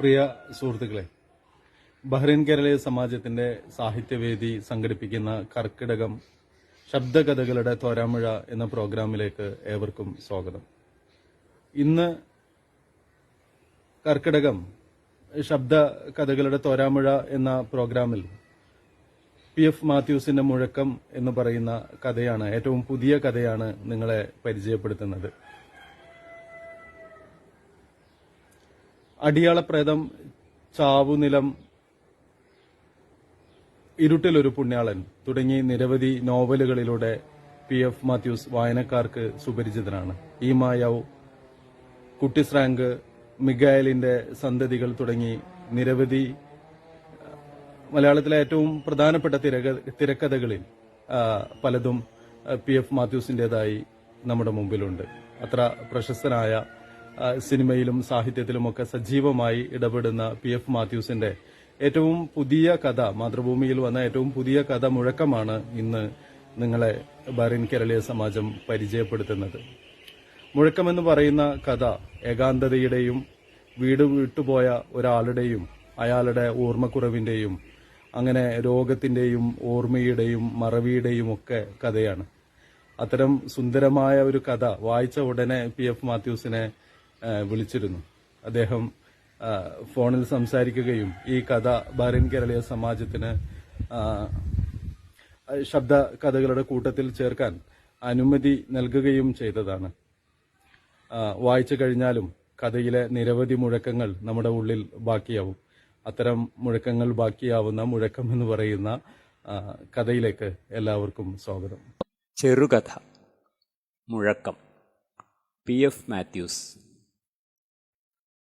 പ്രിയ സുഹൃത്തുക്കളെ ബഹ്റൈൻ കേരളീയ സമാജത്തിന്റെ സാഹിത്യവേദി സംഘടിപ്പിക്കുന്ന കർക്കിടകം ശബ്ദകഥകളുടെ തോരാമഴ എന്ന പ്രോഗ്രാമിലേക്ക് ഏവർക്കും സ്വാഗതം. ഇന്ന് കർക്കിടകം ശബ്ദ കഥകളുടെ തോരാമഴ എന്ന പ്രോഗ്രാമിൽ പി എഫ് മാത്യൂസിന്റെ മുഴക്കം എന്ന് പറയുന്ന കഥയാണ് ഏറ്റവും പുതിയ കഥയാണ് നിങ്ങളെ പരിചയപ്പെടുത്തുന്നത്. അടിയാളപ്രേതം ചാവുനിലം ഇരുട്ടിലൊരു പുണ്യാളൻ തുടങ്ങി നിരവധി നോവലുകളിലൂടെ പി എഫ് മാത്യൂസ് വായനക്കാർക്ക് സുപരിചിതനാണ്. ഈ മായാവ് കുട്ടിസ്രാങ്ക് മിഗായലിന്റെ സന്തതികൾ തുടങ്ങി നിരവധി മലയാളത്തിലെ ഏറ്റവും പ്രധാനപ്പെട്ട തിരക്കഥകളിൽ പലതും പി എഫ് മാത്യൂസിന്റെതായി നമ്മുടെ മുമ്പിലുണ്ട്. അത്ര പ്രശസ്തനായ സിനിമയിലും സാഹിത്യത്തിലുമൊക്കെ സജീവമായി ഇടപെടുന്ന പി എഫ് മാത്യൂസിന്റെ ഏറ്റവും പുതിയ കഥ മാതൃഭൂമിയിൽ വന്ന ഏറ്റവും പുതിയ കഥ മുഴക്കമാണ് ഇന്ന് നിങ്ങളെ ബറിൻ കേരളീയ സമാജം പരിചയപ്പെടുത്തുന്നത്. മുഴക്കമെന്ന് പറയുന്ന കഥ ഏകാന്തതയുടെയും വീട് വിട്ടുപോയ ഒരാളുടെയും അയാളുടെ ഓർമ്മക്കുറവിന്റെയും അങ്ങനെ രോഗത്തിന്റെയും ഓർമ്മയുടെയും മറവിയുടെയും ഒക്കെ കഥയാണ്. അത്തരം സുന്ദരമായ ഒരു കഥ വായിച്ച ഉടനെ പി എഫ് മാത്യൂസിനെ വിളിച്ചിരുന്നു. അദ്ദേഹം ഫോണിൽ സംസാരിക്കുകയും ഈ കഥ ബാരൻ കേരളീയ സമാജത്തിന് ശബ്ദ കഥകളുടെ കൂട്ടത്തിൽ ചേർക്കാൻ അനുമതി നൽകുകയും ചെയ്തതാണ്. വായിച്ചു കഴിഞ്ഞാലും കഥയിലെ നിരവധി മുഴക്കങ്ങൾ നമ്മുടെ ഉള്ളിൽ ബാക്കിയാവും. അത്തരം മുഴക്കങ്ങൾ ബാക്കിയാവുന്ന മുഴക്കം എന്ന് പറയുന്ന കഥയിലേക്ക് എല്ലാവർക്കും സ്വാഗതം. ചെറുകഥ മുഴക്കം. P F Mathews.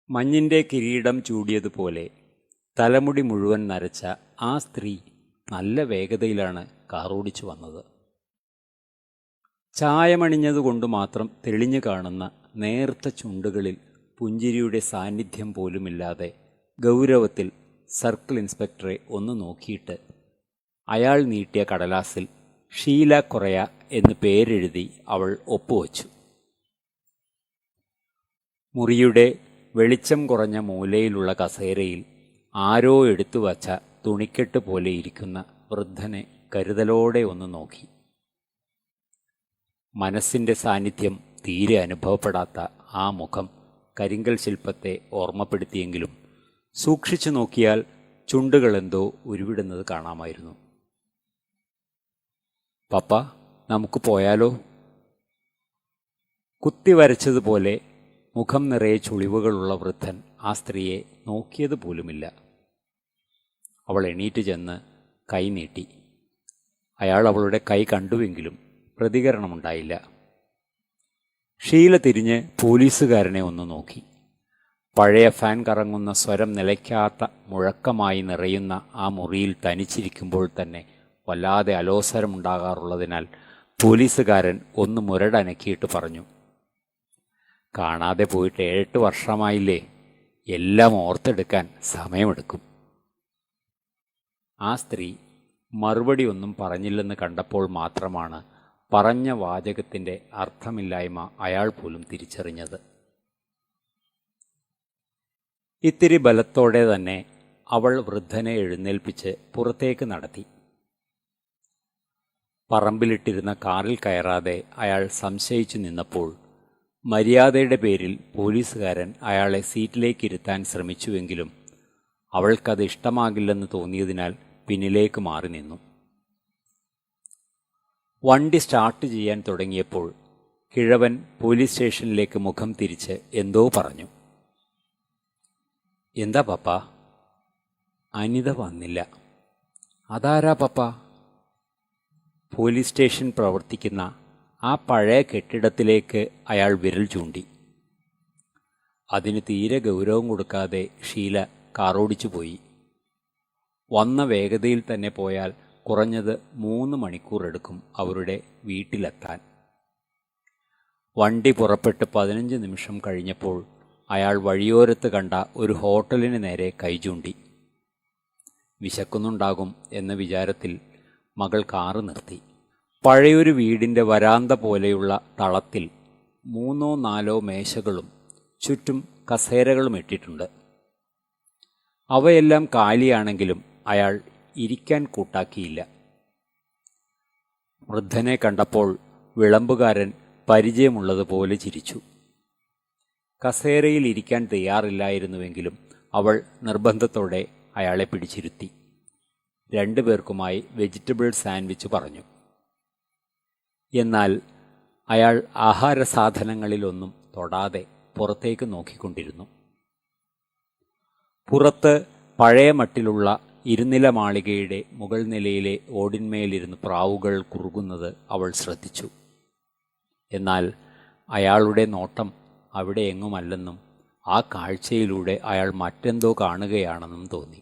മഞ്ഞിന്റെ കിരീടം ചൂടിയതുപോലെ തലമുടി മുഴുവൻ നരച്ച ആ സ്ത്രീ നല്ല വേഗതയിലാണ് കാറോടിച്ചു വന്നത്. ചായമണിഞ്ഞതുകൊണ്ട് മാത്രം തെളിഞ്ഞു കാണുന്ന നേർത്ത ചുണ്ടുകളിൽ പുഞ്ചിരിയുടെ സാന്നിധ്യം പോലുമില്ലാതെ ഗൗരവത്തിൽ സർക്കിൾ ഇൻസ്പെക്ടറെ ഒന്ന് നോക്കിയിട്ട് അയാൾ നീട്ടിയ കടലാസിൽ ഷീല കൊറയ എന്ന് പേരെഴുതി അവൾ ഒപ്പുവച്ചു. മുറിയുടെ വെളിച്ചം കുറഞ്ഞ മൂലയിലുള്ള കസേരയിൽ ആരോ എടുത്തു വച്ച തുണിക്കെട്ട് പോലെ ഇരിക്കുന്ന വൃദ്ധനെ കരുതലോടെ ഒന്ന് നോക്കി. മനസ്സിന്റെ സാന്നിധ്യം തീരെ അനുഭവപ്പെടാത്ത ആ മുഖം കരിങ്കൽ ശില്പത്തെ ഓർമ്മപ്പെടുത്തിയെങ്കിലും സൂക്ഷിച്ചു നോക്കിയാൽ ചുണ്ടുകളെന്തോ ഉരുവിടുന്നത് കാണാമായിരുന്നു. പപ്പ നമുക്ക് പോയാലോ? കുത്തി വരച്ചതുപോലെ മുഖം നിറയെ ചുളിവുകളുള്ള വൃദ്ധൻ ആ സ്ത്രീയെ നോക്കിയത് പോലുമില്ല. അവൾ എണീറ്റ് ചെന്ന് കൈ നീട്ടി. അയാൾ അവളുടെ കൈ കണ്ടുവെങ്കിലും പ്രതികരണമുണ്ടായില്ല. ഷീല തിരിഞ്ഞ് പോലീസുകാരനെ ഒന്ന് നോക്കി. പഴയ ഫാൻ കറങ്ങുന്ന സ്വരം നിലയ്ക്കാത്ത മുഴക്കമായി നിറയുന്ന ആ മുറിയിൽ തനിച്ചിരിക്കുമ്പോൾ തന്നെ വല്ലാതെ അലോസരമുണ്ടാകാറുള്ളതിനാൽ പോലീസുകാരൻ ഒന്ന് മുരടനക്കിയിട്ട് പറഞ്ഞു കാണാതെ പോയിട്ട് ഏഴെട്ട് വർഷമായില്ലേ? എല്ലാം ഓർത്തെടുക്കാൻ സമയമെടുക്കും. ആ സ്ത്രീ മറുപടി ഒന്നും പറഞ്ഞില്ലെന്ന് കണ്ടപ്പോൾ മാത്രമാണ് പറഞ്ഞ വാചകത്തിന്റെ അർത്ഥമില്ലായ്മ അയാൾ പോലും തിരിച്ചറിഞ്ഞത്. ഇത്തിരി ബലത്തോടെ തന്നെ അവൾ വൃദ്ധനെ എഴുന്നേൽപ്പിച്ച് പുറത്തേക്ക് നടത്തി. പറമ്പിലിട്ടിരുന്ന കാറിൽ കയറാതെ അയാൾ സംശയിച്ചു നിന്നപ്പോൾ മര്യാദയുടെ പേരിൽ പോലീസുകാരൻ അയാളെ സീറ്റിലേക്ക് ഇരുത്താൻ ശ്രമിച്ചുവെങ്കിലും അവൾക്കത് ഇഷ്ടമാകില്ലെന്ന് തോന്നിയതിനാൽ പിന്നിലേക്ക് മാറി നിന്നു. വണ്ടി സ്റ്റാർട്ട് ചെയ്യാൻ തുടങ്ങിയപ്പോൾ കിഴവൻ പോലീസ് സ്റ്റേഷനിലേക്ക് മുഖം തിരിച്ച് എന്തോ പറഞ്ഞു. എന്താ പപ്പ? അനിത വന്നില്ല. അതാരാ പപ്പ? പോലീസ് സ്റ്റേഷൻ പ്രവർത്തിക്കുന്ന ആ പഴയ കെട്ടിടത്തിലേക്ക് അയാൾ വിരൽ ചൂണ്ടി. അതിന് തീരെ ഗൗരവം കൊടുക്കാതെ ഷീല കാറോടിച്ചു പോയി. വന്ന വേഗതയിൽ തന്നെ പോയാൽ കുറഞ്ഞത് മൂന്ന് മണിക്കൂർ എടുക്കും അവരുടെ വീട്ടിലെത്താൻ. വണ്ടി പുറപ്പെട്ട് പതിനഞ്ച് നിമിഷം കഴിഞ്ഞപ്പോൾ അയാൾ വഴിയോരത്ത് കണ്ട ഒരു ഹോട്ടലിന് നേരെ കൈചൂണ്ടി വിശക്കുന്നുണ്ടാകും എന്ന വിചാരത്തിൽ മകൾ കാറ് നിർത്തി. പഴയൊരു വീടിന്റെ വരാന്ത പോലെയുള്ള തളത്തിൽ മൂന്നോ നാലോ മേശകളും ചുറ്റും കസേരകളും ഇട്ടിട്ടുണ്ട്. അവയെല്ലാം കാലിയാണെങ്കിലും അയാൾ ഇരിക്കാൻ കൂട്ടാക്കിയില്ല. വൃദ്ധനെ കണ്ടപ്പോൾ വിളമ്പുകാരൻ പരിചയമുള്ളതുപോലെ ചിരിച്ചു. കസേരയിൽ ഇരിക്കാൻ തയ്യാറില്ലായിരുന്നുവെങ്കിലും അവൾ നിർബന്ധത്തോടെ അയാളെ പിടിച്ചിരുത്തി. രണ്ടുപേർക്കുമായി വെജിറ്റബിൾ സാൻഡ്വിച്ച് പറഞ്ഞു. എന്നാൽ അയാൾ ആഹാര സാധനങ്ങളിലൊന്നും തൊടാതെ പുറത്തേക്ക് നോക്കിക്കൊണ്ടിരുന്നു. പുറത്ത് പഴയ മട്ടിലുള്ള ഇരുനില മാളികയുടെ മുകൾ നിലയിലെ ഓടിന്മേലിരുന്ന് പ്രാവുകൾ കുറുകുന്നത് അവൾ ശ്രദ്ധിച്ചു. എന്നാൽ അയാളുടെ നോട്ടം അവിടെ എങ്ങുമല്ലെന്നും ആ കാഴ്ചയിലൂടെ അയാൾ മറ്റെന്തോ കാണുകയാണെന്നും തോന്നി.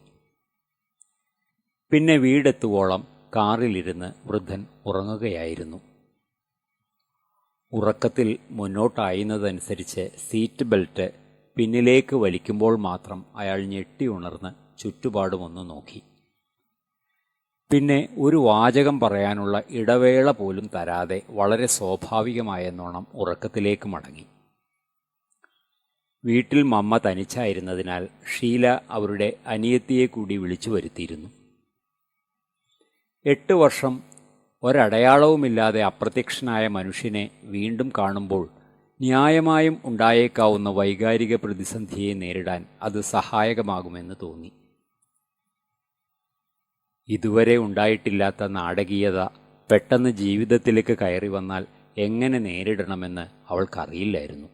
പിന്നെ വീടെത്തുവോളം കാറിലിരുന്ന് വൃദ്ധൻ ഉറങ്ങുകയായിരുന്നു. ഉറക്കത്തിൽ മുന്നോട്ടായുന്നതനുസരിച്ച് സീറ്റ് ബെൽറ്റ് പിന്നിലേക്ക് വലിക്കുമ്പോൾ മാത്രം അയാൾ ഞെട്ടി ഉണർന്ന് ചുറ്റുപാടുമൊന്ന് നോക്കി. പിന്നെ ഒരു വാചകം പറയാനുള്ള ഇടവേള പോലും തരാതെ വളരെ സ്വാഭാവികമായെന്നോണം ഉറക്കത്തിലേക്ക് മടങ്ങി. വീട്ടിൽ മമ്മ തനിച്ചായിരുന്നതിനാൽ ഷീല അവരുടെ അനിയത്തിയെ കൂടി വിളിച്ചു വരുത്തിയിരുന്നു. എട്ട് വർഷം ഒരടയാളവുമില്ലാതെ അപ്രത്യക്ഷനായ മനുഷ്യനെ വീണ്ടും കാണുമ്പോൾ ന്യായമായും ഉണ്ടായേക്കാവുന്ന വൈകാരിക പ്രതിസന്ധിയെ നേരിടാൻ അത് സഹായകമാകുമെന്ന് തോന്നി. ഇതുവരെ ഉണ്ടായിട്ടില്ലാത്ത നാടകീയത പെട്ടെന്ന് ജീവിതത്തിലേക്ക് കയറി വന്നാൽ എങ്ങനെ നേരിടണമെന്ന് അവൾക്കറിയില്ലായിരുന്നു.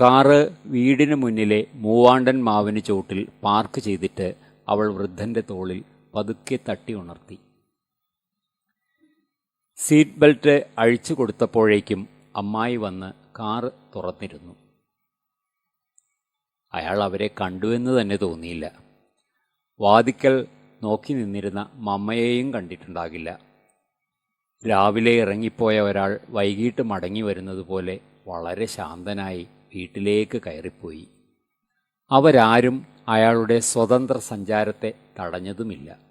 കാറ് വീടിന് മുന്നിലെ മൂവാണ്ടൻ മാവിന് ചോട്ടിൽ പാർക്ക് ചെയ്തിട്ട് അവൾ വൃദ്ധന്റെ തോളിൽ പതുക്കെ തട്ടി ഉണർത്തി. സീറ്റ് ബെൽറ്റ് അഴിച്ചു കൊടുത്തപ്പോഴേക്കും അമ്മായി വന്ന് കാറ് തുറന്നിരുന്നു. അയാൾ അവരെ കണ്ടുവെന്ന് തന്നെ തോന്നിയില്ല. വാതിക്കൽ നോക്കി നിന്നിരുന്ന മമ്മയെയും കണ്ടിട്ടുണ്ടാകില്ല. രാവിലെ ഇറങ്ങിപ്പോയ ഒരാൾ വൈകിട്ട് മടങ്ങി വരുന്നത് പോലെ വളരെ ശാന്തനായി വീട്ടിലേക്ക് കയറിപ്പോയി. അവരാരും അയാളുടെ സ്വതന്ത്ര സഞ്ചാരത്തെ തടഞ്ഞതുമില്ല.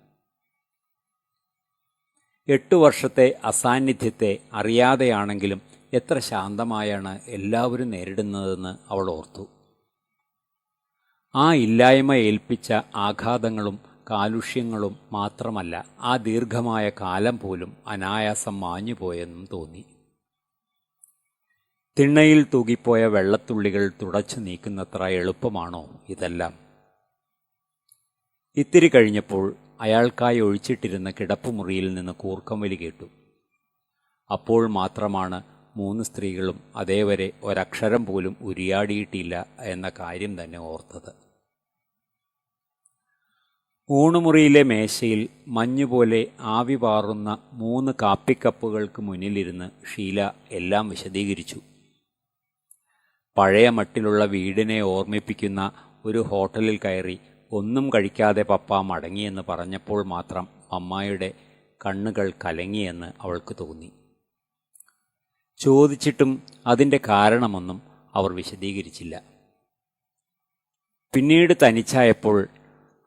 എട്ടു വർഷത്തെ അസാന്നിധ്യത്തെ അറിയാതെയാണെങ്കിലും എത്ര ശാന്തമായാണ് എല്ലാവരും നേരിടുന്നതെന്ന് അവൾ ഓർത്തു. ആ ഇല്ലായ്മ ഏൽപ്പിച്ച ആഘാതങ്ങളും കാലുഷ്യങ്ങളും മാത്രമല്ല ആ ദീർഘമായ കാലം പോലും അനായാസം മാഞ്ഞുപോയെന്നും തോന്നി. തിണ്ണയിൽ തൂകിപ്പോയ വെള്ളത്തുള്ളികൾ തുടച്ചു നീക്കുന്നത്ര എളുപ്പമാണോ ഇതെല്ലാം? ഇത്തിരി കഴിഞ്ഞപ്പോൾ അയാൾക്കായി ഒഴിച്ചിട്ടിരുന്ന കിടപ്പുമുറിയിൽ നിന്ന് കൂർക്കം വലി കേട്ടു. അപ്പോൾ മാത്രമാണ് മൂന്ന് സ്ത്രീകളും അതേവരെ ഒരക്ഷരം പോലും ഉരിയാടിയിട്ടില്ല എന്ന കാര്യം തന്നെ ഓർത്തത്. ഊണുമുറിയിലെ മേശയിൽ മഞ്ഞുപോലെ ആവി പാറുന്ന മൂന്ന് കാപ്പിക്കപ്പുകൾക്ക് മുന്നിലിരുന്ന് ഷീല എല്ലാം വിശദീകരിച്ചു. പഴയ മട്ടിലുള്ള വീടിനെ ഓർമ്മിപ്പിക്കുന്ന ഒരു ഹോട്ടലിൽ കയറി ഒന്നും കഴിക്കാതെ പപ്പ മടങ്ങിയെന്ന് പറഞ്ഞപ്പോൾ മാത്രം അമ്മായിയുടെ കണ്ണുകൾ കലങ്ങിയെന്ന് അവൾക്ക് തോന്നി. ചോദിച്ചിട്ടും അതിന്റെ കാരണമൊന്നും അവർ വിശദീകരിച്ചില്ല. പിന്നീട് തനിച്ചായപ്പോൾ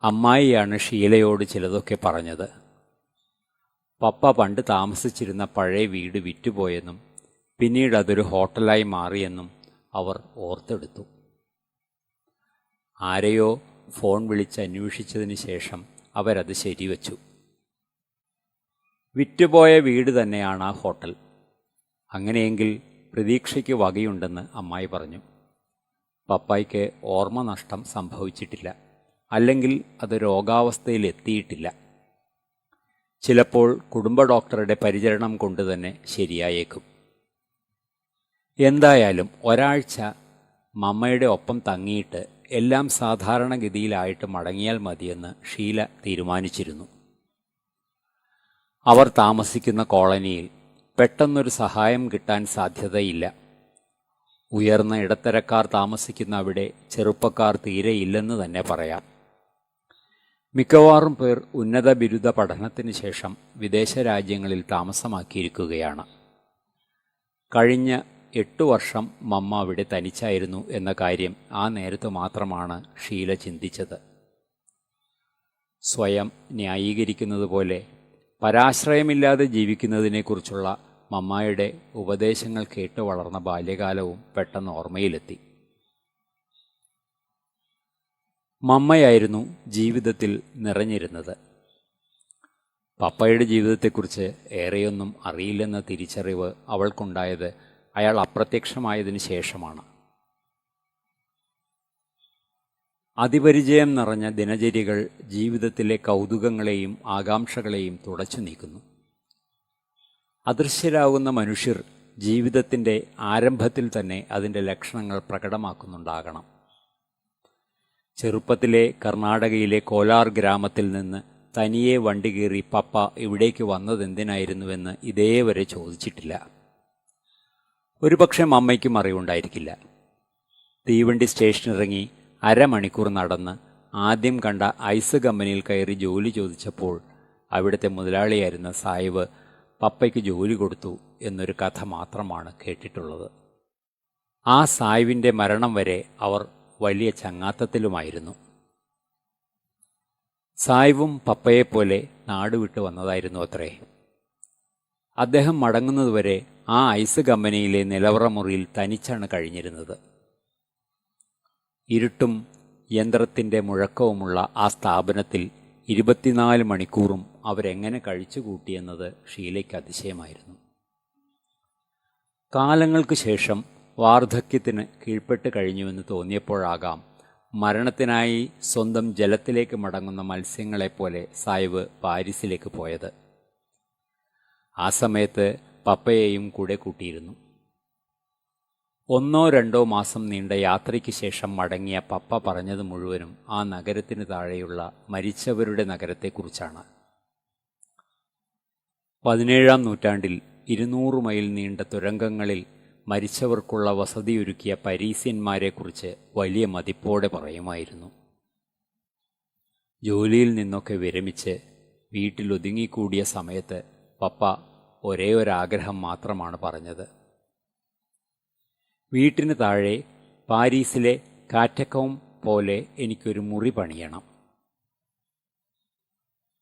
അമ്മായിയാണ് ഷീലയോട് ചിലതൊക്കെ പറഞ്ഞത്. പപ്പ പണ്ട് താമസിച്ചിരുന്ന പഴയ വീട് വിറ്റുപോയെന്നും പിന്നീട് അതൊരു ഹോട്ടലായി മാറിയെന്നും അവർ ഓർത്തെടുത്തു. ആരെയോ ഫോൺ വിളിച്ച് അന്വേഷിച്ചതിന് ശേഷം അവരത് ശരിവച്ചു. വിറ്റുപോയ വീട് തന്നെയാണ് ആ ഹോട്ടൽ. അങ്ങനെയെങ്കിൽ പ്രതീക്ഷയ്ക്ക് വകയുണ്ടെന്ന് അമ്മായി പറഞ്ഞു. പപ്പായ്ക്ക് ഓർമ്മ നഷ്ടം സംഭവിച്ചിട്ടില്ല. അല്ലെങ്കിൽ അത് രോഗാവസ്ഥയിൽ എത്തിയിട്ടില്ല. ചിലപ്പോൾ കുടുംബ ഡോക്ടറുടെ പരിചരണം കൊണ്ട് തന്നെ ശരിയായേക്കും. എന്തായാലും ഒരാഴ്ച മമ്മയുടെ ഒപ്പം തങ്ങിയിട്ട് എല്ലാം സാധാരണഗതിയിലായിട്ട് മടങ്ങിയാൽ മതിയെന്ന് ഷീല തീരുമാനിച്ചിരുന്നു. അവർ താമസിക്കുന്ന കോളനിയിൽ പെട്ടെന്നൊരു സഹായം കിട്ടാൻ സാധ്യതയില്ല. ഉയർന്ന ഇടത്തരക്കാർ താമസിക്കുന്ന അവിടെ ചെറുപ്പക്കാർ തീരെ ഇല്ലെന്ന് തന്നെ പറയാം. മിക്കവാറും പേർ ഉന്നത ബിരുദ പഠനത്തിന് ശേഷം വിദേശ രാജ്യങ്ങളിൽ താമസമാക്കിയിരിക്കുകയാണ്. കഴിഞ്ഞ എട്ടു വർഷം മമ്മ അവിടെ തനിച്ചായിരുന്നു എന്ന കാര്യം ആ നേരത്ത് മാത്രമാണ് ഷീല ചിന്തിച്ചത്. സ്വയം ന്യായീകരിക്കുന്നത് പോലെ പരാശ്രയമില്ലാതെ ജീവിക്കുന്നതിനെക്കുറിച്ചുള്ള മമ്മായുടെ ഉപദേശങ്ങൾ കേട്ടു വളർന്ന ബാല്യകാലവും പെട്ടെന്ന് ഓർമ്മയിലെത്തി. മമ്മയായിരുന്നു ജീവിതത്തിൽ നിറഞ്ഞിരുന്നത്. പപ്പയുടെ ജീവിതത്തെക്കുറിച്ച് ഏറെയൊന്നും അറിയില്ലെന്ന തിരിച്ചറിവ് അവൾക്കുണ്ടായത് അയാൾ അപ്രത്യക്ഷമായതിന് ശേഷമാണ്. അതിപരിചയം നിറഞ്ഞ ദിനചര്യകൾ ജീവിതത്തിലെ കൗതുകങ്ങളെയും ആകാംക്ഷകളെയും തുടച്ചു നീക്കുന്നു. അദൃശ്യരാകുന്ന മനുഷ്യർ ജീവിതത്തിന്റെ ആരംഭത്തിൽ തന്നെ അതിന്റെ ലക്ഷണങ്ങൾ പ്രകടമാക്കുന്നുണ്ടാകണം. ചെറുപ്പത്തിലെ കർണാടകയിലെ കോലാർ ഗ്രാമത്തിൽ നിന്ന് തനിയെ വണ്ടി കയറി പപ്പ ഇവിടേക്ക് വന്നതെന്തിനായിരുന്നുവെന്ന് ഇതേവരെ ചോദിച്ചിട്ടില്ല. ഒരുപക്ഷെ മമ്മയ്ക്കും അറിവുണ്ടായിരിക്കില്ല. തീവണ്ടി സ്റ്റേഷനിറങ്ങി അരമണിക്കൂർ നടന്ന് ആദ്യം കണ്ട ഐസ് കമ്പനിയിൽ കയറി ജോലി ചോദിച്ചപ്പോൾ അവിടുത്തെ മുതലാളിയായിരുന്ന സായിവ് പപ്പയ്ക്ക് ജോലി കൊടുത്തു എന്നൊരു കഥ മാത്രമാണ് കേട്ടിട്ടുള്ളത്. ആ സായിവിന്റെ മരണം വരെ അവർ വലിയ ചങ്ങാത്തത്തിലുമായിരുന്നു. സായിവും പപ്പയെപ്പോലെ നാടുവിട്ട് വന്നതായിരുന്നു അത്രേ. അദ്ദേഹം മടങ്ങുന്നതുവരെ ആ ഐസ് കമ്പനിയിലെ നിലവറ മുറിയിൽ തനിച്ചാണ് കഴിഞ്ഞിരുന്നത്. ഇരുട്ടും യന്ത്രത്തിന്റെ മുഴക്കവുമുള്ള ആ സ്ഥാപനത്തിൽ ഇരുപത്തിനാല് മണിക്കൂറും അവരെങ്ങനെ കഴിച്ചുകൂട്ടിയെന്നത് ഷീലയ്ക്ക് അതിശയമായിരുന്നു. കാലങ്ങൾക്ക് ശേഷം വാർദ്ധക്യത്തിന് കീഴ്പ്പെട്ട് കഴിഞ്ഞുവെന്ന് തോന്നിയപ്പോഴാകാം മരണത്തിനായി സ്വന്തം ജലത്തിലേക്ക് മടങ്ങുന്ന മത്സ്യങ്ങളെപ്പോലെ സായിബ് പാരീസിലേക്ക് പോയത്. ആ സമയത്ത് പപ്പയെയും കൂടെ കൂട്ടിയിരുന്നു. ഒന്നോ രണ്ടോ മാസം നീണ്ട യാത്രയ്ക്ക് ശേഷം മടങ്ങിയ പപ്പ പറഞ്ഞത് മുഴുവനും ആ നഗരത്തിന് താഴെയുള്ള മരിച്ചവരുടെ നഗരത്തെക്കുറിച്ചാണ്. പതിനേഴാം നൂറ്റാണ്ടിൽ ഇരുന്നൂറ് മൈൽ നീണ്ട തുരങ്കങ്ങളിൽ മരിച്ചവർക്കുള്ള വസതിയൊരുക്കിയ പരീസ്യന്മാരെക്കുറിച്ച് വലിയ മതിപ്പോടെ പറയുമായിരുന്നു. ജോലിയിൽ നിന്നൊക്കെ വിരമിച്ച് വീട്ടിലൊതുങ്ങിക്കൂടിയ സമയത്ത് പപ്പ ഒരേ ഒരാഗ്രഹം മാത്രമാണ് പറഞ്ഞത്. വീട്ടിന് താഴെ പാരീസിലെ കാറ്റക്കവും പോലെ എനിക്കൊരു മുറി പണിയണം.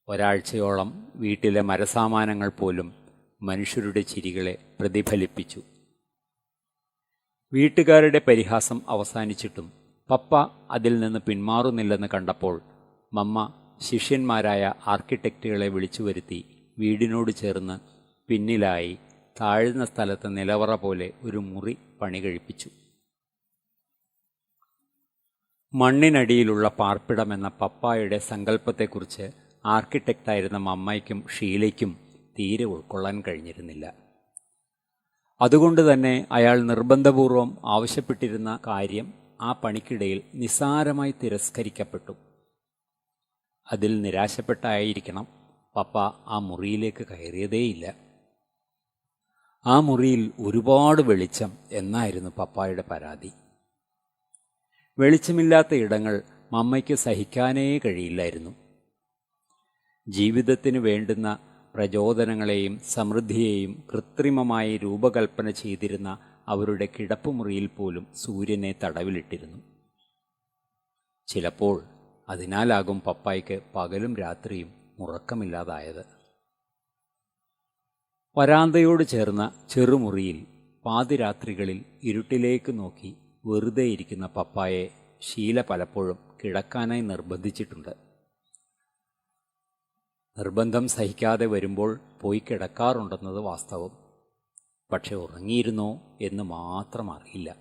ഒരാഴ്ചയോളം വീട്ടിലെ മരസാമാനങ്ങൾ പോലും മനുഷ്യരുടെ ചിരികളെ പ്രതിഫലിപ്പിച്ചു. വീട്ടുകാരുടെ പരിഹാസം അവസാനിച്ചിട്ടും പപ്പ അതിൽ നിന്ന് പിന്മാറുന്നില്ലെന്ന് കണ്ടപ്പോൾ മമ്മ ശിഷ്യന്മാരായ ആർക്കിടെക്റ്റുകളെ വിളിച്ചു വരുത്തി വീടിനോട് ചേർന്ന് പിന്നിലായി താഴ്ന്ന സ്ഥലത്ത് നിലവറ പോലെ ഒരു മുറി പണി കഴിപ്പിച്ചു. മണ്ണിനടിയിലുള്ള പാർപ്പിടമെന്ന പപ്പായുടെ സങ്കല്പത്തെക്കുറിച്ച് ആർക്കിടെക്റ്റായിരുന്ന മമ്മയ്ക്കും ഷീലയ്ക്കും തീരെ ഉൾക്കൊള്ളാൻ കഴിഞ്ഞിരുന്നില്ല. അതുകൊണ്ട് തന്നെ അയാൾ നിർബന്ധപൂർവം ആവശ്യപ്പെട്ടിരുന്ന കാര്യം ആ പണിക്കിടയിൽ നിസ്സാരമായി തിരസ്കരിക്കപ്പെട്ടു. അതിൽ നിരാശപ്പെട്ടായിരിക്കണം പപ്പ ആ മുറിയിലേക്ക് കയറിയതേയില്ല. ആ മുറിയിൽ ഒരുപാട് വെളിച്ചം എന്നായിരുന്നു പപ്പായുടെ പരാതി. വെളിച്ചമില്ലാത്ത ഇടങ്ങൾ മമ്മയ്ക്ക് സഹിക്കാനേ കഴിയില്ലായിരുന്നു. ജീവിതത്തിന് വേണ്ടുന്ന പ്രചോദനങ്ങളെയും സമൃദ്ധിയെയും കൃത്രിമമായി രൂപകൽപ്പന ചെയ്തിരുന്ന അവരുടെ കിടപ്പുമുറിയിൽ പോലും സൂര്യനെ തടവിലിട്ടിരുന്നു. ചിലപ്പോൾ അതിനാലാകും പപ്പായ്ക്ക് പകലും രാത്രിയും ഉറക്കമില്ലാതായത് വരാന്തയോട് ചേർന്ന ചെറുമുറിയിൽ പാതിരാത്രികളിൽ ഇരുട്ടിലേക്ക് നോക്കി വെറുതെ ഇരിക്കുന്ന പപ്പായെ ശീല പലപ്പോഴും കിടക്കാനായി നിർബന്ധിച്ചിട്ടുണ്ട്. നിർബന്ധം സഹിക്കാതെ വരുമ്പോൾ പോയി കിടക്കാറുണ്ടെന്നത് വാസ്തവം. പക്ഷെ ഉറങ്ങിയിരുന്നോ എന്ന് മാത്രം അറിയില്ല.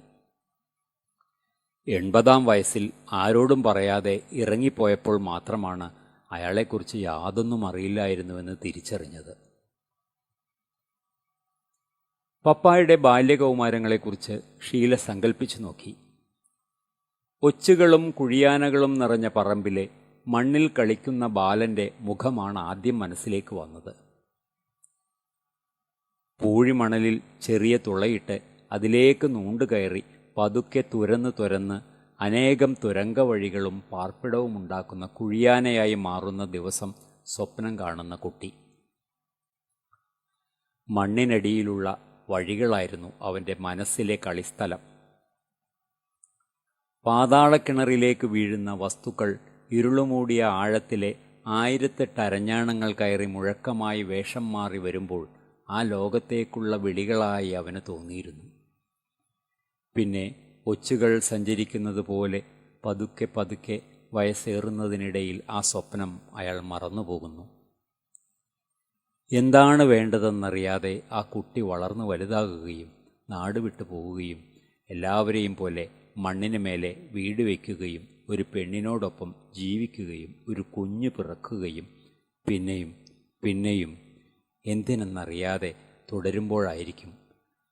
എൺപതാം വയസ്സിൽ ആരോടും പറയാതെ ഇറങ്ങിപ്പോയപ്പോൾ മാത്രമാണ് അയാളെക്കുറിച്ച് യാതൊന്നും അറിയില്ലായിരുന്നുവെന്ന് തിരിച്ചറിഞ്ഞത്. പപ്പായുടെ ബാല്യകൗമാരങ്ങളെക്കുറിച്ച് ഷീല സങ്കല്പിച്ചു നോക്കി. ഒച്ചുകളും കുഴിയാനകളും നിറഞ്ഞ പറമ്പിലെ മണ്ണിൽ കളിക്കുന്ന ബാലന്റെ മുഖമാണ് ആദ്യം മനസ്സിലേക്ക് വന്നത്. പൂഴിമണലിൽ ചെറിയ തുളയിട്ട് അതിലേക്ക് നൂണ്ടുകയറി പതുക്കെ തുരന്ന് തുരന്ന് അനേകം തുരങ്ക വഴികളും പാർപ്പിടവും ഉണ്ടാക്കുന്ന കുഴിയാനയായി മാറുന്ന ദിവസം സ്വപ്നം കാണുന്ന കുട്ടി. മണ്ണിനടിയിലുള്ള വഴികളായിരുന്നു അവന്റെ മനസ്സിലെ കളിസ്ഥലം. പാതാളക്കിണറിലേക്ക് വീഴുന്ന വസ്തുക്കൾ ഇരുളുമൂടിയ ആഴത്തിലെ ആയിരത്തെട്ട് അരഞ്ഞാണങ്ങൾ കയറി മുഴക്കമായി വേഷം മാറി വരുമ്പോൾ ആ ലോകത്തേക്കുള്ള വിളികളായി അവന് തോന്നിയിരുന്നു. പിന്നെ ഒച്ചുകൾ സഞ്ചരിക്കുന്നത് പോലെ പതുക്കെ പതുക്കെ വയസ്സേറുന്നതിനിടയിൽ ആ സ്വപ്നം അയാൾ മറന്നുപോകുന്നു. എന്താണ് വേണ്ടതെന്നറിയാതെ ആ കുട്ടി വളർന്നു വലുതാകുകയും നാട് വിട്ടു പോവുകയും എല്ലാവരെയും പോലെ മണ്ണിന് മേലെ വീട് വയ്ക്കുകയും ഒരു പെണ്ണിനോടൊപ്പം ജീവിക്കുകയും ഒരു കുഞ്ഞ് പിറക്കുകയും പിന്നെയും പിന്നെയും എന്തിനെന്നറിയാതെ തുടരുമ്പോഴായിരിക്കും.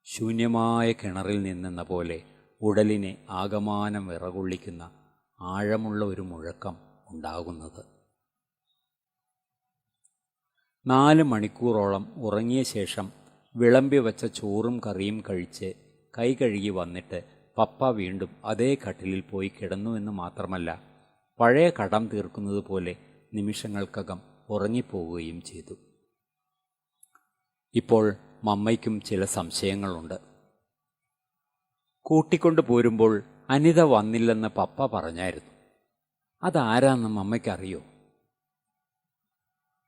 ശൂന്യമായ കിണറിൽ നിന്നെന്ന പോലെ ഉടലിനെ ആകമാനം വിറകൊള്ളിക്കുന്ന ആഴമുള്ള ഒരു മുഴക്കം ഉണ്ടാകുന്നത്. നാല് മണിക്കൂറോളം ഉറങ്ങിയ ശേഷം വിളമ്പി വച്ച ചോറും കറിയും കഴിച്ച് കൈ കഴുകി വന്നിട്ട് പപ്പ വീണ്ടും അതേ കട്ടിലിൽ പോയി കിടന്നുവെന്ന് മാത്രമല്ല പഴയ കടം തീർക്കുന്നത് പോലെ നിമിഷങ്ങൾക്കകം ഉറങ്ങിപ്പോവുകയും ചെയ്തു. ഇപ്പോൾ മമ്മയ്ക്കും ചില സംശയങ്ങളുണ്ട്. കൂട്ടിക്കൊണ്ടു പോരുമ്പോൾ അനിത വന്നില്ലെന്ന് പപ്പ പറഞ്ഞായിരുന്നു. അതാരാന്ന് മമ്മയ്ക്കറിയോ?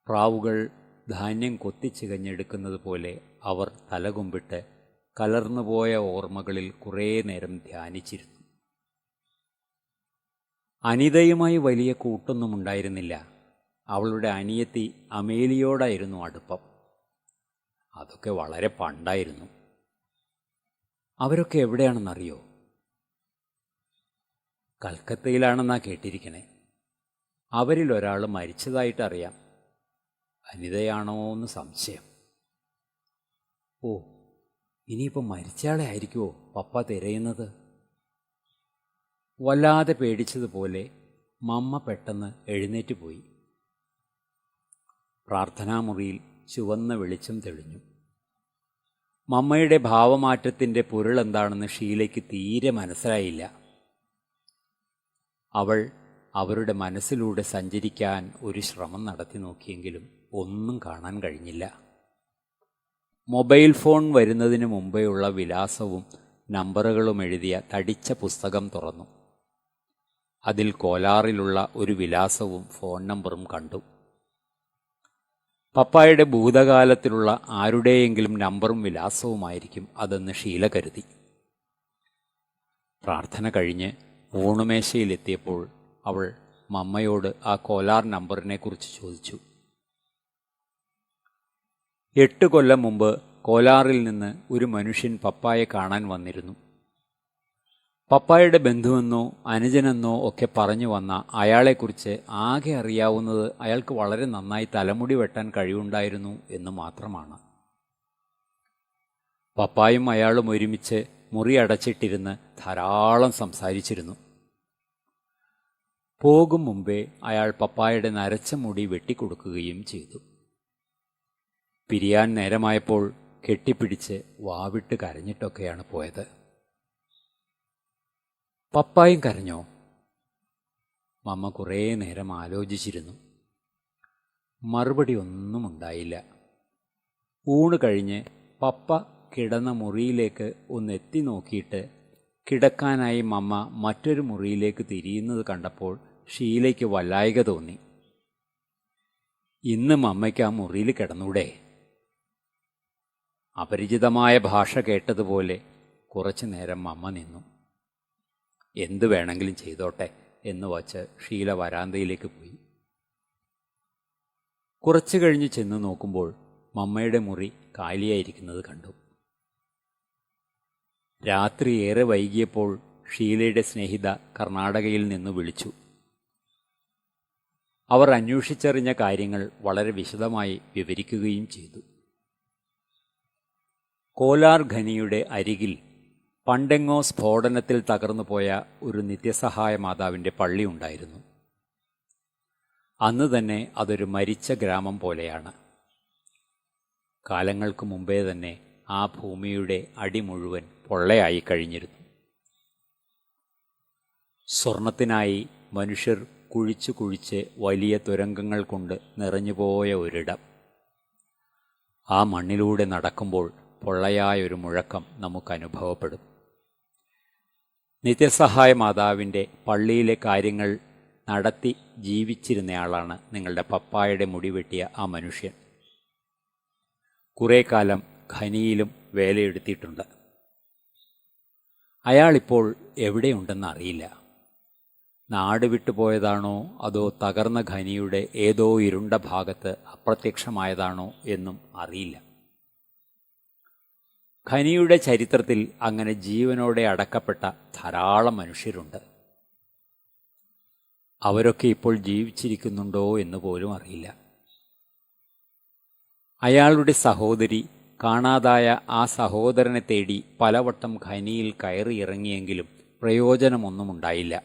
പ്രാവുകൾ ധാന്യം കൊത്തിച്ചികഞ്ഞെടുക്കുന്നത് പോലെ അവർ തലകുമ്പിട്ട് കലർന്നുപോയ ഓർമ്മകളിൽ കുറേ നേരം ധ്യാനിച്ചിരുന്നു. അനിതയുമായി വലിയ കൂട്ടൊന്നും ഉണ്ടായിരുന്നില്ല. അവളുടെ അനിയത്തി അമേലിയോടായിരുന്നു അടുപ്പം. അതൊക്കെ വളരെ പണ്ടായിരുന്നു. അവരൊക്കെ എവിടെയാണെന്നറിയോ? കൽക്കത്തയിലാണെന്നാ കേട്ടിരിക്കണേ. അവരിലൊരാൾ മരിച്ചതായിട്ടറിയാം. അനിതയാണോ എന്ന് സംശയം. ഓ ഇനിയിപ്പോൾ മരിച്ചയാളെ ആയിരിക്കുമോ പപ്പ തിരയുന്നത്? വല്ലാതെ പേടിച്ചതുപോലെ മമ്മ പെട്ടെന്ന് എഴുന്നേറ്റ് പോയി. പ്രാർത്ഥനാമുറിയിൽ ചുവന്ന വെളിച്ചം തെളിഞ്ഞു. മമ്മയുടെ ഭാവമാറ്റത്തിന്റെ പൊരുൾ എന്താണെന്ന് ഷീലയ്ക്ക് തീരെ മനസ്സിലായില്ല. അവൾ അവരുടെ മനസ്സിലൂടെ സഞ്ചരിക്കാൻ ഒരു ശ്രമം നടത്തി നോക്കിയെങ്കിലും ഒന്നും കാണാൻ കഴിഞ്ഞില്ല. മൊബൈൽ ഫോൺ വരുന്നതിന് മുമ്പേയുള്ള വിലാസവും നമ്പറുകളും എഴുതിയ തടിച്ച പുസ്തകം തുറന്നു. അതിൽ കോലാറിലുള്ള ഒരു വിലാസവും ഫോൺ നമ്പറും കണ്ടു. പപ്പായുടെ ഭൂതകാലത്തിലുള്ള ആരുടെയെങ്കിലും നമ്പറും വിലാസവുമായിരിക്കും അതെന്ന് ഷീല കരുതി. പ്രാർത്ഥന കഴിഞ്ഞ് ഊണുമേശയിലെത്തിയപ്പോൾ അവൾ മമ്മയോട് ആ കോലാർ നമ്പറിനെക്കുറിച്ച് ചോദിച്ചു. എട്ട് കൊല്ലം മുമ്പ് കോലാറിൽ നിന്ന് ഒരു മനുഷ്യൻ പപ്പായെ കാണാൻ വന്നിരുന്നു. പപ്പായുടെ ബന്ധുവെന്നോ അനുജനെന്നോ ഒക്കെ പറഞ്ഞു വന്ന അയാളെക്കുറിച്ച് ആകെ അറിയാവുന്നത് അയാൾക്ക് വളരെ നന്നായി തലമുടി വെട്ടാൻ കഴിവുണ്ടായിരുന്നു എന്ന് മാത്രമാണ്. പപ്പായും അയാളും ഒരുമിച്ച് മുറി അടച്ചിട്ടിരുന്ന് ധാരാളം സംസാരിച്ചിരുന്നു. പോകും മുമ്പേ അയാൾ പപ്പായുടെ നരച്ച മുടി വെട്ടിക്കൊടുക്കുകയും ചെയ്തു. പിരിയാൻ നേരമായപ്പോൾ കെട്ടിപ്പിടിച്ച് വാവിട്ട് കരഞ്ഞിട്ടൊക്കെയാണ് പോയത്. പപ്പായും കരഞ്ഞോ? മമ്മ കുറേ നേരം ആലോചിച്ചിരുന്നു. മറുപടി ഒന്നും ഉണ്ടായില്ല ഊണ് കഴിഞ്ഞ് പപ്പ കിടന്ന മുറിയിലേക്ക് ഒന്ന് എത്തി നോക്കിയിട്ട് കിടക്കാനായി മമ്മ മറ്റൊരു മുറിയിലേക്ക് തിരിയുന്നത് കണ്ടപ്പോൾ ഷീലയ്ക്ക് വല്ലായക തോന്നി. ഇന്ന് മമ്മയ്ക്ക് ആ മുറിയിൽ കിടന്നൂടെ? അപരിചിതമായ ഭാഷ കേട്ടതുപോലെ കുറച്ചു നേരം അമ്മ നിന്നു. എന്ത് വേണമെങ്കിലും ചെയ്തോട്ടെ എന്ന് വച്ച് ഷീല വരാന്തയിലേക്ക് പോയി. കുറച്ചു കഴിഞ്ഞ് ചെന്ന് നോക്കുമ്പോൾ മമ്മയുടെ മുറി കാലിയായിരിക്കുന്നത് കണ്ടു. രാത്രി ഏറെ വൈകിയപ്പോൾ ഷീലയുടെ സ്നേഹിത കർണാടകയിൽ നിന്ന് വിളിച്ചു. അവർ അന്വേഷിച്ചറിഞ്ഞ കാര്യങ്ങൾ വളരെ വിശദമായി വിവരിക്കുകയും ചെയ്തു. കോലാർ ഖനിയുടെ അരികിൽ പണ്ടെങ്ങോ സ്ഫോടനത്തിൽ തകർന്നുപോയ ഒരു നിത്യസഹായ മാതാവിന്റെ പള്ളി ഉണ്ടായിരുന്നു. അന്ന് തന്നെ അതൊരു മരിച്ച ഗ്രാമം പോലെയാണ്. കാലങ്ങൾക്ക് മുമ്പേ തന്നെ ആ ഭൂമിയുടെ അടി മുഴുവൻ പൊള്ളയായി കഴിഞ്ഞിരുന്നു. സ്വർണത്തിനായി മനുഷ്യർ കുഴിച്ചു കുഴിച്ച് വലിയ തുരങ്കങ്ങൾ കൊണ്ട് നിറഞ്ഞുപോയ ഒരിടം. ആ മണ്ണിലൂടെ നടക്കുമ്പോൾ പൊള്ളയായ ഒരു മുഴക്കം നമുക്ക് അനുഭവപ്പെടും നിത്യസഹായ മാതാവിന്റെ പള്ളിയിലെ കാര്യങ്ങൾ നടത്തി ജീവിച്ചിരുന്നയാളാണ് നിങ്ങളുടെ പപ്പായുടെ മുടി വെട്ടിയ ആ മനുഷ്യൻ. കുറേ കാലം ഖനിയിലും വേലയെടുത്തിട്ടുണ്ട്. അയാളിപ്പോൾ എവിടെയുണ്ടെന്ന് അറിയില്ല നാട് വിട്ടുപോയതാണോ അതോ തകർന്ന ഖനിയുടെ ഏതോ ഇരുണ്ട ഭാഗത്ത് അപ്രത്യക്ഷമായതാണോ എന്നും അറിയില്ല. ഖനിയുടെ ചരിത്രത്തിൽ അങ്ങനെ ജീവനോടെ അടക്കപ്പെട്ട ധാരാളം മനുഷ്യരുണ്ട്. അവരൊക്കെ ഇപ്പോൾ ജീവിച്ചിരിക്കുന്നുണ്ടോ എന്ന് പോലും അറിയില്ല. അയാളുടെ സഹോദരി കാണാതായ ആ സഹോദരനെ തേടി പലവട്ടം ഖനിയിൽ കയറി ഇറങ്ങിയെങ്കിലും പ്രയോജനമൊന്നും ഉണ്ടായില്ല.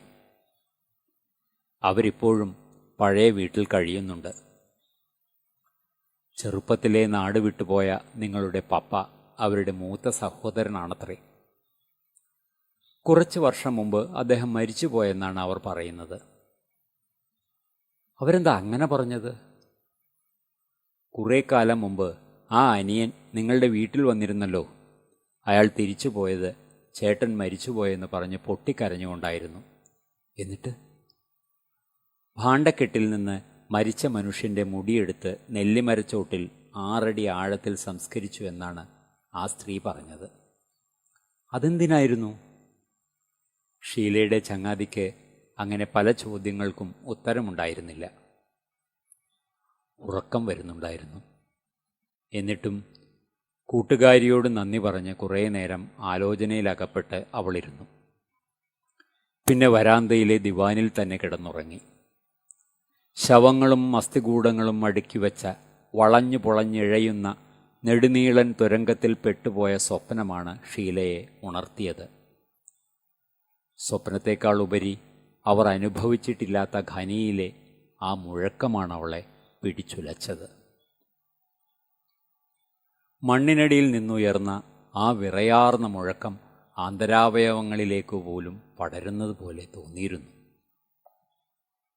അവരിപ്പോഴും പഴയ വീട്ടിൽ കഴിയുന്നുണ്ട്. ചെറുപ്പത്തിലെ നാട് വിട്ടുപോയ നിങ്ങളുടെ പപ്പ അവരുടെ മൂത്ത സഹോദരനാണത്രേ. കുറച്ച് വർഷം മുമ്പ് അദ്ദേഹം മരിച്ചുപോയെന്നാണ് അവർ പറയുന്നത്. അവരെന്താ അങ്ങനെ പറഞ്ഞത്? കുറേ കാലം മുമ്പ് ആ അനിയൻ നിങ്ങളുടെ വീട്ടിൽ വന്നിരുന്നല്ലോ. അയാൾ തിരിച്ചു പോയത് ചേട്ടൻ മരിച്ചുപോയെന്ന് പറഞ്ഞ് പൊട്ടിക്കരഞ്ഞുകൊണ്ടായിരുന്നു. എന്നിട്ട്? ഭാണ്ഡക്കെട്ടിൽ നിന്ന് മരിച്ച മനുഷ്യന്റെ മുടിയെടുത്ത് നെല്ലിമരച്ചോട്ടിൽ ആറടി ആഴത്തിൽ സംസ്കരിച്ചു എന്നാണ് ആ സ്ത്രീ പറഞ്ഞത്. അതെന്തിനായിരുന്നു? ഷീലയുടെ ചങ്ങാതിക്ക് അങ്ങനെ പല ചോദ്യങ്ങൾക്കും ഉത്തരമുണ്ടായിരുന്നില്ല. ഉറക്കം വരുന്നുണ്ടായിരുന്നു. എന്നിട്ടും കൂട്ടുകാരിയോട് നന്ദി പറഞ്ഞ് കുറേ നേരം ആലോചനയിലകപ്പെട്ട് അവളിരുന്നു. പിന്നെ വരാന്തയിലെ ദിവാനിൽ തന്നെ കിടന്നുറങ്ങി. ശവങ്ങളും അസ്ഥികൂടങ്ങളും അടുക്കി വെച്ച വളഞ്ഞു പൊളഞ്ഞിഴയുന്ന നെടുനീളൻ തുരങ്കത്തിൽ പെട്ടുപോയ സ്വപ്നമാണ് ഷീലയെ ഉണർത്തിയത്. സ്വപ്നത്തേക്കാൾ ഉപരി അവർ അനുഭവിച്ചിട്ടില്ലാത്ത ഖനിയിലെ ആ മുഴക്കമാണ് അവളെ പിടിച്ചുലച്ചത്. മണ്ണിനടിയിൽ നിന്നുയർന്ന ആ വിറയാർന്ന മുഴക്കം ആന്തരാവയവങ്ങളിലേക്കു പോലും പടരുന്നത് പോലെ തോന്നിയിരുന്നു.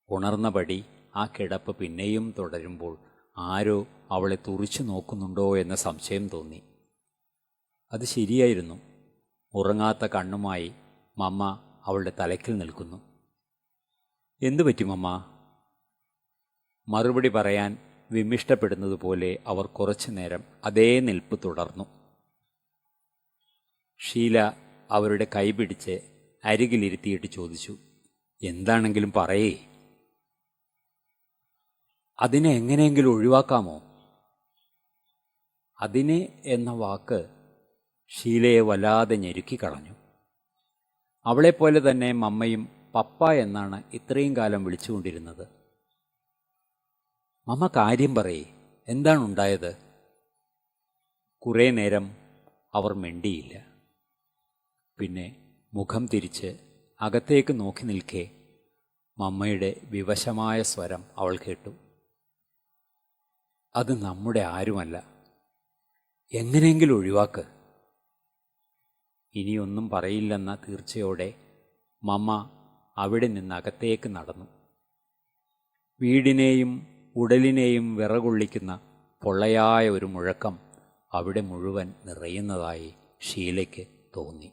ഉണർന്നപടി ആ കിടപ്പ് പിന്നെയും തുടരുമ്പോൾ ആരോ അവളെ തുറിച്ചു നോക്കുന്നുണ്ടോ എന്ന സംശയം തോന്നി. അത് ശരിയായിരുന്നു. ഉറങ്ങാത്ത കണ്ണുമായി മമ്മ അവളുടെ തലയ്ക്കിൽ നിൽക്കുന്നു. എന്തു പറ്റി മമ്മ? മറുപടി പറയാൻ വിമിഷ്ടപ്പെടുന്നതുപോലെ അവർ കുറച്ചു നേരം അതേ നിൽപ്പ് തുടർന്നു. ഷീല അവരുടെ കൈ പിടിച്ച് അരികിലിരുത്തിയിട്ട് ചോദിച്ചു എന്താണെങ്കിലും പറയേ? അതിനെ എങ്ങനെയെങ്കിലും ഒഴിവാക്കാമോ? അതിനെ എന്ന വാക്ക് ഷീലയെ വല്ലാതെ ഞെരുക്കി കളഞ്ഞു. അവളെപ്പോലെ തന്നെ മമ്മയും പപ്പ എന്നാണ് ഇത്രയും കാലം വിളിച്ചുകൊണ്ടിരുന്നത്. മമ്മ കാര്യം പറയേ എന്താണ് ഉണ്ടായത്? കുറേ നേരം അവർ മിണ്ടിയില്ല. പിന്നെ മുഖം തിരിച്ച് അകത്തേക്ക് നോക്കി നിൽക്കെ മമ്മയുടെ വിവശമായ സ്വരം അവൾ കേട്ടു. അത് നമ്മുടെ ആരുമല്ല. എങ്ങനെയെങ്കിലും ഒഴിവാക്ക്. ഇനിയൊന്നും പറയില്ലെന്ന തീർച്ചയോടെ മമ്മ അവിടെ നിന്ന് അകത്തേക്ക് നടന്നു. വീടിനെയും ഉടലിനെയും വിറകൊള്ളിക്കുന്ന പൊള്ളയായ ഒരു മുഴക്കം അവിടെ മുഴുവൻ നിറയുന്നതായി ഷീലയ്ക്ക് തോന്നി.